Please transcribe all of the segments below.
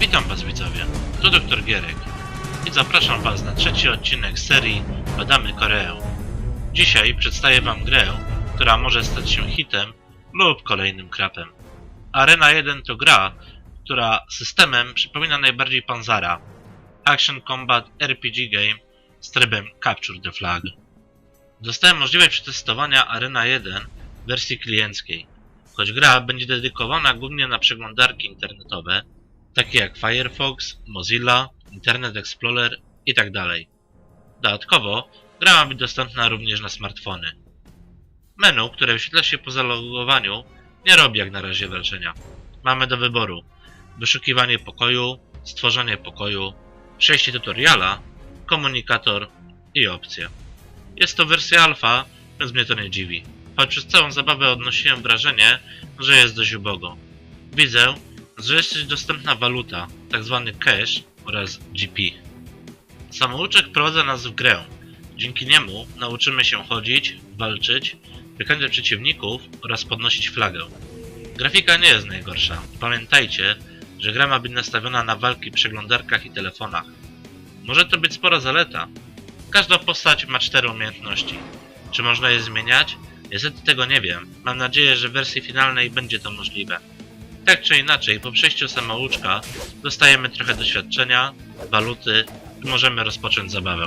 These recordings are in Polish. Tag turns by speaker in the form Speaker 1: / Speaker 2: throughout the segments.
Speaker 1: Witam Was widzowie, tu Dr. Gierek i zapraszam Was na trzeci odcinek serii Badamy Koreę. Dzisiaj przedstawię Wam grę, która może stać się hitem lub kolejnym krapem. Arena 1 to gra, która systemem przypomina najbardziej Panzara, Action Combat RPG Game z trybem Capture the Flag. Dostałem możliwość przetestowania Arena 1 w wersji klienckiej, choć gra będzie dedykowana głównie na przeglądarki internetowe, takie jak Firefox, Mozilla, Internet Explorer itd. Dodatkowo gra ma być dostępna również na smartfony. Menu, które wyświetla się po zalogowaniu, nie robi jak na razie wrażenia. Mamy do wyboru wyszukiwanie pokoju, stworzenie pokoju, przejście tutoriala, komunikator i opcje. Jest to wersja alfa, więc mnie to nie dziwi, choć przez całą zabawę odnosiłem wrażenie, że jest dość ubogo. Widzę, jest dostępna waluta, tzw. cash oraz GP. Samouczek wprowadza nas w grę. Dzięki niemu nauczymy się chodzić, walczyć, wykańczać przeciwników oraz podnosić flagę. Grafika nie jest najgorsza. Pamiętajcie, że gra ma być nastawiona na walki w przeglądarkach i telefonach. Może to być spora zaleta. Każda postać ma cztery umiejętności. Czy można je zmieniać? Niestety tego nie wiem. Mam nadzieję, że w wersji finalnej będzie to możliwe. Tak czy inaczej, po przejściu samouczka dostajemy trochę doświadczenia, waluty i możemy rozpocząć zabawę.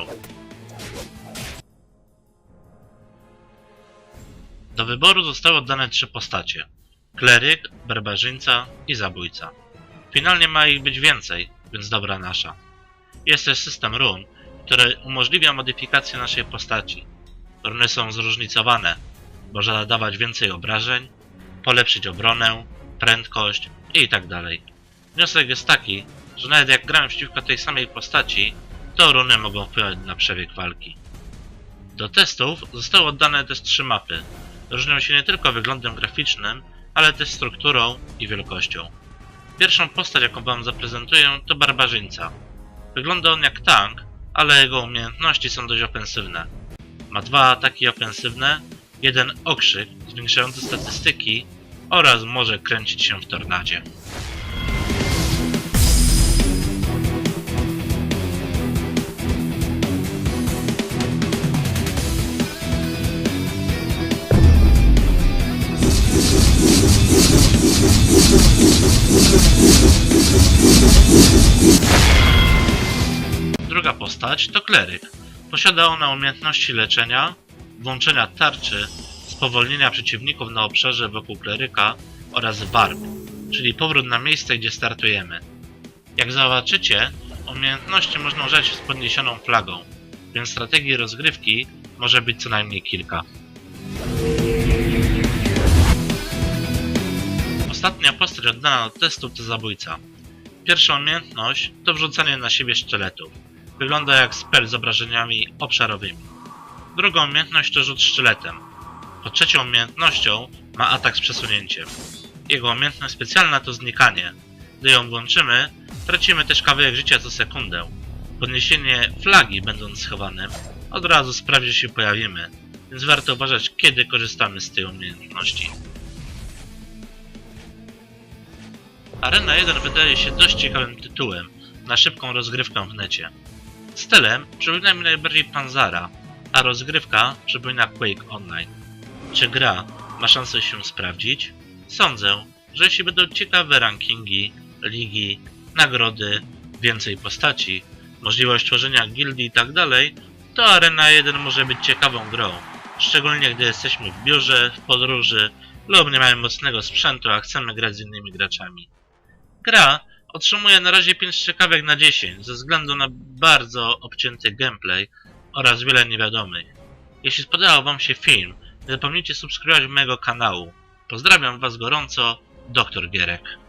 Speaker 1: Do wyboru zostały oddane trzy postacie. Kleryk, barbarzyńca i zabójca. Finalnie ma ich być więcej, więc dobra nasza. Jest też system run, który umożliwia modyfikację naszej postaci. Runy są zróżnicowane. Można nadawać więcej obrażeń, polepszyć obronę, prędkość i tak dalej. Wniosek jest taki, że nawet jak gramy przeciwko tej samej postaci, to runy mogą wpływać na przebieg walki. Do testów zostały oddane też trzy mapy. Różnią się nie tylko wyglądem graficznym, ale też strukturą i wielkością. Pierwszą postać, jaką wam zaprezentuję, to barbarzyńca. Wygląda on jak tank, ale jego umiejętności są dość ofensywne. Ma dwa ataki ofensywne, jeden okrzyk zwiększający statystyki oraz może kręcić się w tornadzie. Druga postać to kleryk. Posiada ona umiejętności leczenia, włączenia tarczy, spowolnienia przeciwników na obszarze wokół kleryka oraz warp, czyli powrót na miejsce, gdzie startujemy. Jak zobaczycie, umiejętności można używać z podniesioną flagą, więc strategii rozgrywki może być co najmniej kilka. Ostatnia postać oddana do testu to zabójca. Pierwsza umiejętność to wrzucanie na siebie sztyletów. Wygląda jak spell z obrażeniami obszarowymi. Drugą umiejętność to rzut sztyletem. Pod trzecią umiejętnością ma atak z przesunięciem. Jego umiejętność specjalna to znikanie. Gdy ją włączymy, tracimy też kawałek życia co sekundę. Podniesienie flagi będąc schowanym od razu sprawi, że się pojawimy, więc warto uważać kiedy korzystamy z tej umiejętności. Arena 1 wydaje się dość ciekawym tytułem na szybką rozgrywkę w necie. Stylem przypomina mi najbardziej Panzara, a rozgrywka przypomina Quake Online. Czy gra ma szansę się sprawdzić? Sądzę, że jeśli będą ciekawe rankingi, ligi, nagrody, więcej postaci, możliwość tworzenia gildii itd., to Arena 1 może być ciekawą grą. Szczególnie gdy jesteśmy w biurze, w podróży lub nie mamy mocnego sprzętu, a chcemy grać z innymi graczami. Gra otrzymuje na razie 5 strzykawek na 10 ze względu na bardzo obcięty gameplay oraz wiele niewiadomych. Jeśli spodobał Wam się film, nie zapomnijcie subskrybować mojego kanału. Pozdrawiam Was gorąco, Dr. Gierek.